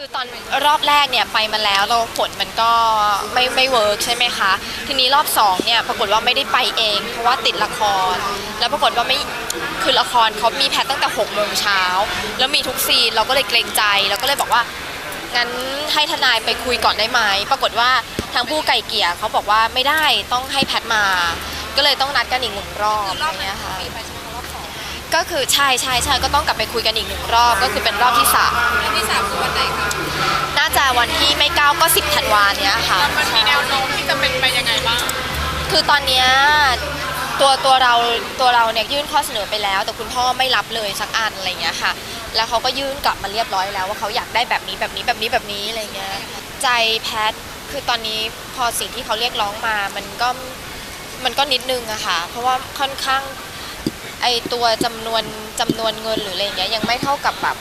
คือตอนรอบแรกเนี่ยไปมาแล้วเราผลมันก็ไม่ไม่เวิร์กใช่ไหมคะ ทีนี้รอบสองเนี่ยปรากฏว่าไม่ได้ไปเองเพราะว่าติดละคร แล้วปรากฏว่าไม่คือละครเขามีแพทตั้งแต่6กโมงเช้าแล้วมีทุกซีนเราก็เลยเกรงใจเราก็เลยบอกว่างั้นให้ทนายไปคุยก่อนได้ไหมปรากฏว่าทางผู้ไก่เกลี่ยเขาบอกว่าไม่ได้ต้องให้แพทมา ก็เลยต้องนัดกันอีกหนึ่งรอบอะไรเงี้ยค่ะก็คือใช่ใช่ใช่ก็ต้องกลับไปคุยกันอีกหนึ่งรอบก็คือเป็นรอบที่สามรอบที่สาม จะวันที่ไม่เก้าก็สิบธันวาเนี้ยค่ะ มันมีแนวโน้มที่จะเป็นไปยังไงบ้าง คือตอนเนี้ยตัวตัวเราตัวเราเนี่ยยื่นข้อเสนอไปแล้ว แต่คุณพ่อไม่รับเลยสักอันอะไรเงี้ยค่ะ แล้วเขาก็ยื่นกลับมาเรียบร้อยแล้วว่าเขาอยากได้แบบนี้แบบนี้แบบนี้แบบนี้อะไรเงี้ยใจแพทคือตอนนี้พอสิ่งที่เขาเรียกร้องมามันก็มันก็นิดนึงอะค่ะ เพราะว่าค่อนข้างไอตัวจำนวนจำนวนเงินหรืออะไรเงี้ยยังไม่เท่ากับแบบ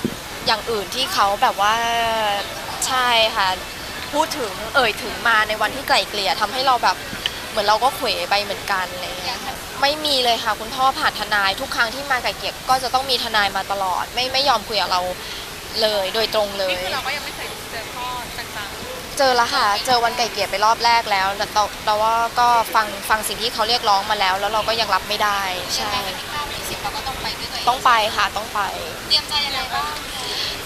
อย่างอื่นที่เขาแบบว่า ใช่ค่ะ พูดถึงเอ่ยถึงมาในวันที่ไกล่เกลี่ยทำให้เราแบบเหมือนเราก็เขวไปเหมือนกันอะไรเงี้ยค่ะไม่มีเลยค่ะคุณพ่อผ่านทนายทุกครั้งที่มาไกล่เกลี่ยก็จะต้องมีทนายมาตลอด ไม่ไม่ยอมคุยกับเราเลยโดยตรงเลย นี่คือเราก็ยังไม่เคยเจอข้อต่างเจอแล้วค่ะ เจอวันไก่เกลี่ยไปรอบแรกแล้วแต่เราเราว่าก็ฟังฟังสิ่งที่เขาเรียกร้องมาแล้ว แล้วเราก็ยังรับไม่ได้ใช่เราก็ต้องไปด้วยตัวเองต้องไปค่ะ ต้องไป เตรียมใจยังไงบ้าง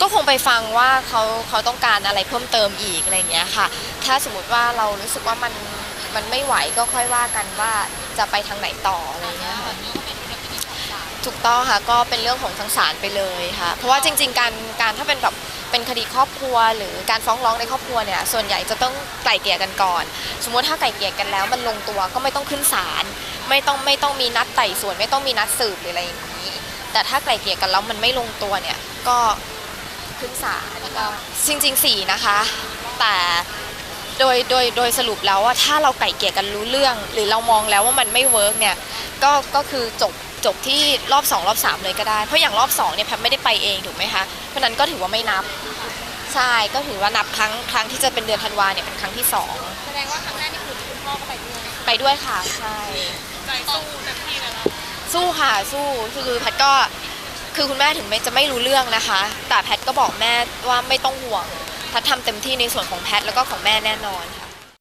ก็คงไปฟังว่าเขาเขาต้องการอะไรเพิ่มเติมอีกอะไรเงี้ยค่ะ ถ้าสมมติว่าเรารู้สึกว่ามันมันไม่ไหวก็ค่อยว่ากันว่าจะไปทางไหนต่ออะไรเงี้ยค่ะถูกต้องค่ะก็เป็นเรื่องของทางศาลไปเลยค่ะ เพราะว่าจริง ๆ การการถ้าเป็นแบบเป็นคดีครอบครัว หรือการฟ้องร้องในครอบครัวเนี่ยส่วนใหญ่จะต้องไกล่เกลี่ยกันก่อน สมมติถ้าไกล่เกลี่ยกันแล้วมันลงตัวก็ไม่ต้องขึ้นศาลไม่ต้องไม่ต้องมีนัดไต่สวนไม่ต้องมีนัดสืบหรืออะไรอย่างนี้ แต่ถ้าไกล่เกลี่ยกันแล้วมันไม่ลงตัวเนี่ยก็ ขึ้นศาลก็จริงๆสี่นะคะ แต่โดยโดยโดยสรุปแล้วว่าถ้าเราไก่เกลี่ยกันรู้เรื่อง หรือเรามองแล้วว่ามันไม่เวิร์กเนี่ยก็ก็คือจบจบที่รอบ2รอบ3เลยก็ได้ เพราะอย่างรอบ2เนี่ยแพทไม่ได้ไปเองถูกไหมคะเพราะฉะนั้นก็ถือว่าไม่นับใช่ก็ถือว่านับครั้งครั้งที่จะเป็นเดือนธันวาเนี่ยเป็นครั้งที่แสดงว่าครั้งแรกนี่คือคุณพ่อก็ไปด้วย2ไปด้วยค่ะใช่ใจสู้เต็มที่เลยนะสู้ค่ะสู้คือแพทก็ คือคุณแม่ถึงแม่จะไม่รู้เรื่องนะคะ แต่แพทก็บอกแม่ว่าไม่ต้องห่วงแพททำเต็มที่ในส่วนของแพทแล้วก็ของแม่แน่นอนค่ะ